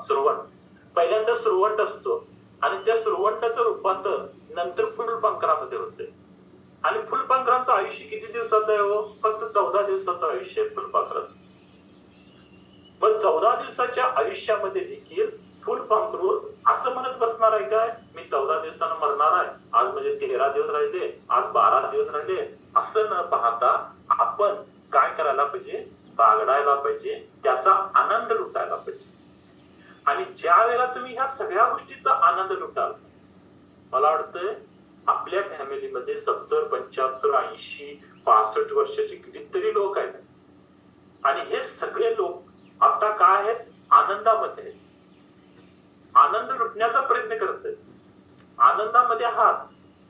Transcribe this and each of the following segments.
सुरवंट पहिल्यांदा सुरवंट असतो आणि त्या सुरवंटाचं रूपांतर नंतर फुलपांकरामध्ये होते. आणि फुलपांकरांचं आयुष्य किती दिवसाचं आहे हो? फक्त चौदा दिवसाचं आयुष्य आहे फुलपाखराचं मग चौदा दिवसाच्या आयुष्यामध्ये देखील फुलपाखरू असं म्हणत बसणार आहे काय? मी चौदा दिवसानं मरणार आहे. आज म्हणजे तेरा दिवस राहिले आज बारा दिवस राहिले. असं न पाहता आपण काय करायला पाहिजे? बागडायला पाहिजे. त्याचा आनंद लुटायला पाहिजे. आणि ज्या वेळेला तुम्ही ह्या सगळ्या गोष्टीचा आनंद लुटाल मला वाटतंय आपल्या फॅमिलीमध्ये सत्तर पंच्याहत्तर ऐंशी पासष्ट वर्षाचे कितीतरी लोक आहेत. आणि हे सगळे लोक आता काय आहेत? आनंदामध्ये आनंद लुटण्याचा प्रयत्न करत आहेत. आनंदामध्ये आहात.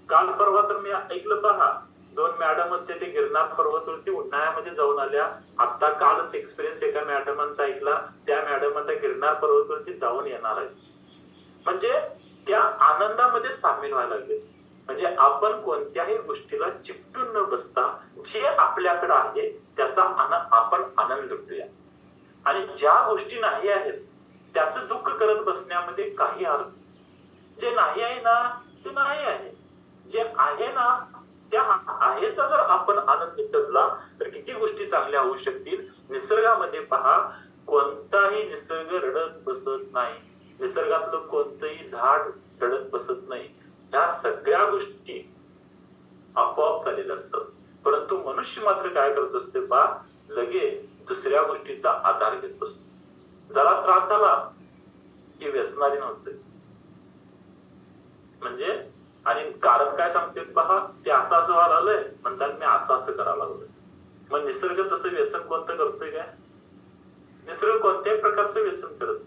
काल परवा तर मी ऐकलं पहा दोन मॅडम होते ते गिरनार पर्वतवरती उन्हाळ्यामध्ये जाऊन आल्या. आता कालच एक्सपिरियन्स एका मॅडमांचा ऐकला. त्या मॅडम आता गिरनार पर्वतवरती जाऊन येणार आहेत. म्हणजे त्या आनंदामध्ये सामील व्हायला लागले. म्हणजे आपण कोणत्याही गोष्टीला चिपटून न बसता जे आपल्याकडे आहे त्याचा आपण आनंद लुटूया. आणि ज्या गोष्टी नाही आहेत त्याचं दुःख करत बसण्यामध्ये काही अर्थ. जे नाही आहे ना ते नाही आहे. जे आहे ना त्या आहेचा जर आपण आनंद लुटला तर किती गोष्टी चांगल्या होऊ शकतील? निसर्गामध्ये पहा कोणताही निसर्ग रडत बसत नाही. निसर्गातलं कोणतंही झाड रडत बसत नाही. ह्या सगळ्या गोष्टी आपोआप झालेल्या असतात. परंतु मनुष्य मात्र काय करत असते पा लगे दुसऱ्या गोष्टीचा आधार घेत असतो. जरा त्रास झाला की व्यसनाधीन होते म्हणजे आणि कारण काय सांगते पहा ते असं असं व्हायला आलंय म्हणतात मी असं असं करायला लागलोय. मग निसर्ग तसं व्यसन कोणतं करतोय काय? निसर्ग कोणत्याही प्रकारचं व्यसन करत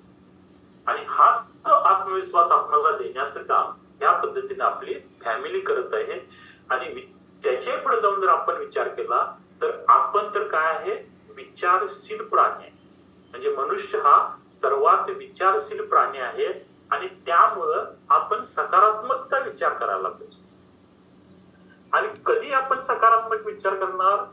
आणि हा जो आत्मविश्वास आपल्याला देण्याचं काम या पद्धतीने आपली फॅमिली करत आहे. आणि त्याच्या पुढे जाऊन जर आपण विचार केला तर आपण तर काय आहे? विचारशील प्राणी आहे. म्हणजे मनुष्य हा सर्वात विचारशील प्राणी आहे. आणि त्यामुळं आपण सकारात्मकता विचार करायला पाहिजे आणि कधी आपण सकारात्मक विचार करणार?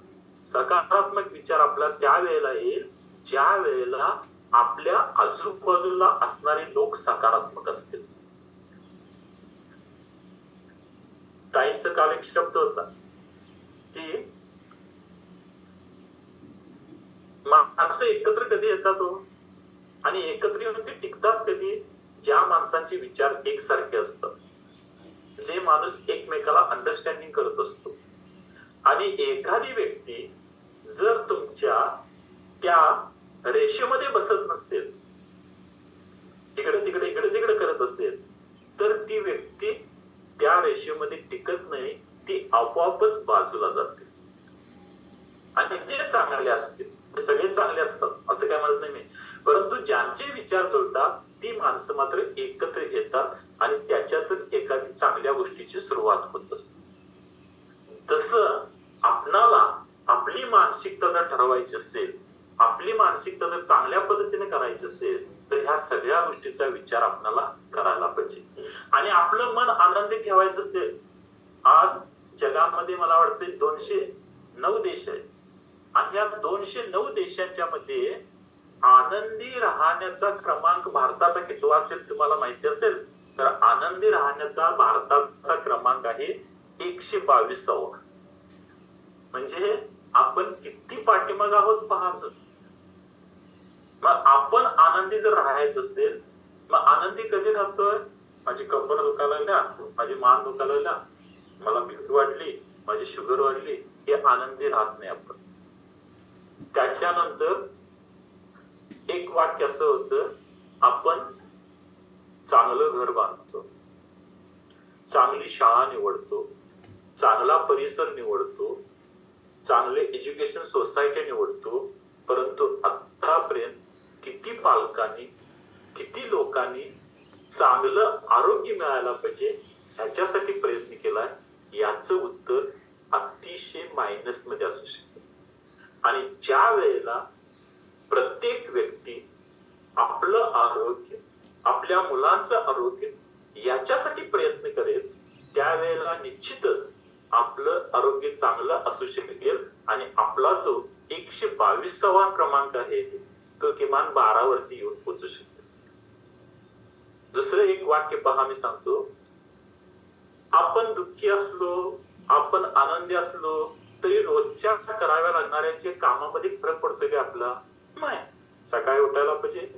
सकारात्मक विचार आपला त्या वेळेला येईल ज्या वेळेला आपल्या आजूबाजूला असणारे लोक सकारात्मक असतील. ताईंचं काल एक शब्द होता की माणसं एकत्र कधी येतात हो? आणि एकत्र येऊन ते टिकतात कधी? ज्या माणसांचे विचार एकसारखे असतात. जे माणूस एकमेकाला अंडरस्टँडिंग करत असतो. आणि एखादी व्यक्ती जर तुमच्या त्या रेषेमध्ये बसत नसेल इकडे तिकडे इकडे तिकडे करत असेल तर ती व्यक्ती त्या रेषेमध्ये टिकत नाही ती आपोआपच बाजूला जाते. आणि जे चांगले असतील सगळे चांगले असतात असं काय म्हणत नाही मी. परंतु ज्यांचे विचार जुळतात ती माणसं मात्र एकत्र येतात आणि त्याच्यातून एखादी चांगल्या गोष्टीची सुरुवात होत असते. तस आपणाला आपली मानसिकता जर ठरवायची असेल आपली मानसिकता जर चांगल्या पद्धतीने करायची असेल तर ह्या सगळ्या गोष्टीचा विचार आपल्याला करायला पाहिजे. आणि आपलं मन आनंदी ठेवायचं असेल आज जगामध्ये मला वाटते दोनशे नऊ देश आहेत. आणि या दोनशे नऊ देशांच्या मध्ये आनंदी राहण्याचा क्रमांक भारताचा कितवा असेल तुम्हाला माहिती असेल तर आनंदी राहण्याचा भारताचा क्रमांक आहे एकशे बावीसावा. म्हणजे आपण किती पाठीमाग आहोत पहा मग आपण आनंदी जर राहायचं असेल मग आनंदी कधी राहतोय? माझी कंबर दुखायला माझी मान दुखायला मला बीपी वाढली माझी शुगर वाढली हे आनंदी राहत नाही आपण. त्याच्यानंतर एक वाक्य असं होतं आपण चांगलं घर बांधतो चांगली शाळा निवडतो चांगला परिसर निवडतो चांगले एज्युकेशन सोसायटी निवडतो परंतु आतापर्यंत किती पालकांनी किती लोकांनी चांगलं आरोग्य मिळायला पाहिजे ह्याच्यासाठी प्रयत्न केलाय याचं उत्तर अतिशय मायनसमध्ये असू शकते. आणि ज्या वेळेला प्रत्येक व्यक्ती आपलं आरोग्य आपल्या मुलांचं आरोग्य याच्यासाठी प्रयत्न करेल त्यावेळेला निश्चितच आपलं आरोग्य चांगलं असू शकेल. आणि आपला जो एकशे बावीसावा क्रमांक आहे तो किमान बारावरती येऊन पोहोचू शकेल. दुसरं एक वाक्य पहा मी सांगतो. आपण दुःखी असलो आपण आनंदी असलो तरी रोजच्या कराव्या लागणाऱ्या कामामध्ये फरक पडतो की आपला? नाही सकाळी उठायला पाहिजे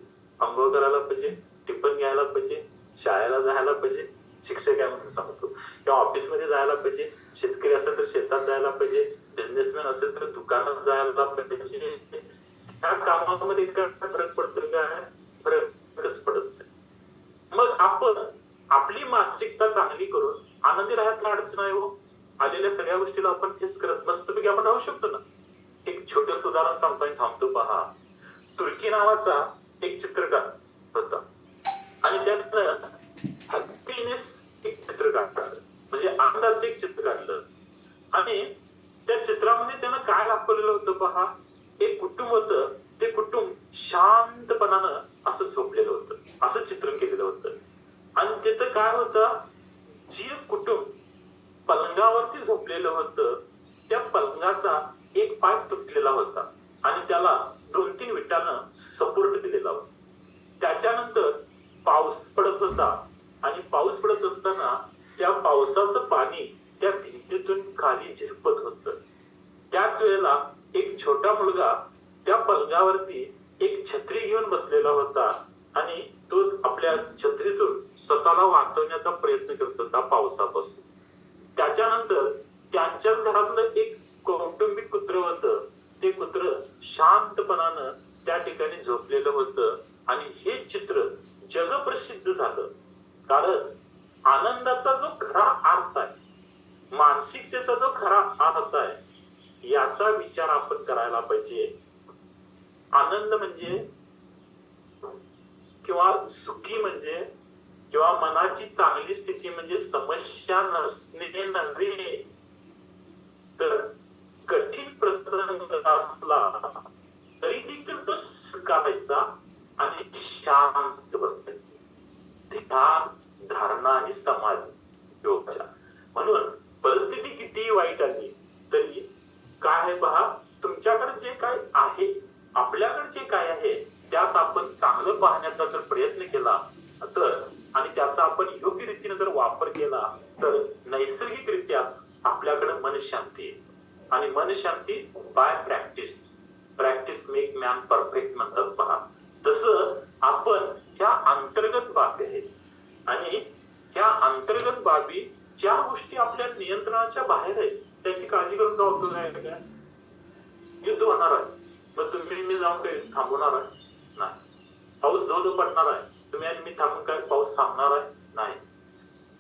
आंघोळ करायला पाहिजे टिफन घ्यायला पाहिजे शाळेला जायला पाहिजे. शिक्षक आहे म्हणून सांगतो. किंवा ऑफिसमध्ये जायला पाहिजे शेतकरी असेल तर शेतात जायला पाहिजे बिझनेसमॅन असेल तर दुकानात जायला पाहिजे. ह्या कामामध्ये इतका फरक पडतोय काय फरकच पडत नाही. मग आपण आपली मानसिकता चांगली करून आनंदी राहत अडचण आहे हो. आलेल्या सगळ्या गोष्टीला आपण फेस करत मस्तपैकी आपण राहू शकतो ना. एक छोटं उदाहरण सांगतो आणि थांबतो पहा. तुर्की नावाचा एक चित्रकार होता. आणि त्यानं हॅपीनेस एक चित्र काढलं. म्हणजे आनंदाचं एक चित्र काढलं. आणि त्या चित्रामध्ये त्यानं काय दाखवलेलं होतं पहा? एक कुटुंब होतं. ते कुटुंब शांतपणानं असं झोपलेलं होतं. असं चित्र केलेलं होतं. आणि तिथं काय होतं? जे कुटुंब पलंगावरती झोपलेलं होतं त्या पलंगाचा एक पाय तुटलेला होता. आणि त्याला दोन तीन विटानं सपोर्ट दिलेला होता. त्याच्यानंतर पाऊस पडत होता. आणि पाऊस पडत असताना त्या पावसाचं पाणी त्या भिंतीतून खाली झिरपत होत. त्याच वेळेला एक छोटा मुलगा त्या पलंगावरती एक छत्री घेऊन बसलेला होता. आणि तो आपल्या छत्रीतून स्वतःला वाचवण्याचा प्रयत्न करत होता पावसापासून. त्याच्यानंतर त्यांच्याच घरातलं एक कौटुंबिक कुत्र होतं. ते कुत्र शांतपणानं त्या ठिकाणी झोपलेलं होतं आणि हे चित्र जगप्रसिद्ध झालं. कारण आनंदाचा जो खरा अर्थ आहे मानसिकतेचा जो खरा अर्थ आहे याचा विचार आपण करायला पाहिजे. आनंद म्हणजे किंवा सुखी म्हणजे किंवा मनाची चांगली स्थिती म्हणजे समस्या नसणे नव्हे. असला तरी देखील तो स्वीकारायचा आणि शांत बसायचं. ध्यान धारणा आणि समाधी योगच्या म्हणून परिस्थिती कितीही वाईट आली तरी काय आहे पहा तुमच्याकडे जे काय आहे आपल्याकडे जे काय आहे त्यात आपण चांगलं पाहण्याचा जर प्रयत्न केला तर आणि त्याचा आपण योग्य रीतीने जर वापर केला तर नैसर्गिकरित्याच आपल्याकडे मन शांती आणि मन शांती by practice practice make man perfect म्हणतात पहा. तसं आपण ह्या अंतर्गत बाबी आहेत. आणि ह्या अंतर्गत बाबी ज्या गोष्टी आपल्या नियंत्रणाच्या बाहेर आहेत त्याची काळजी करून का उपयोग आहे का युद्ध होणार आहे. मग तुम्ही मी जाऊन काही थांबवणार आहे? नाही. पाऊस धो धो पडणार आहे. तुम्ही आणि मी थांबून काय पाऊस थांबणार आहे? नाही.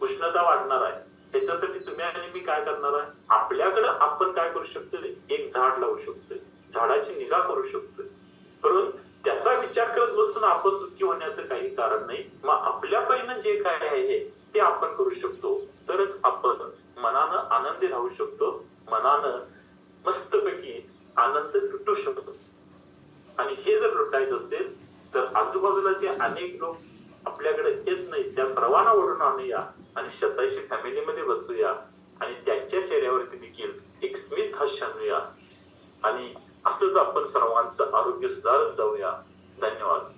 उष्णता वाढणार आहे. त्याच्यासाठी तुम्ही आणि मी काय करणार आहे? आपल्याकडे आपण काय करू शकतो एक झाड लावू शकतोय. झाडाची निगा करू शकतोय. म्हणून त्याचा विचार करत बसून आपण दुःखी होण्याचं काही कारण नाही. मग आपल्या परीनं जे काय आहे ते आपण करू शकतो. तरच आपण मनानं आनंदी राहू शकतो. मनानं मस्तपैकी आनंद लुटू शकतो. आणि हे जर लुटायचं असेल तर आजूबाजूला जे अनेक लोक आपल्याकडे येत नाही त्या सर्वांना ओढून आणूया. आणि शताशी फॅमिलीमध्ये बसूया. आणि त्यांच्या चेहऱ्यावरती देखील एक स्मित हास्य आणूया. आणि असंच आपण सर्वांचं आरोग्य सुधारत जाऊया. धन्यवाद.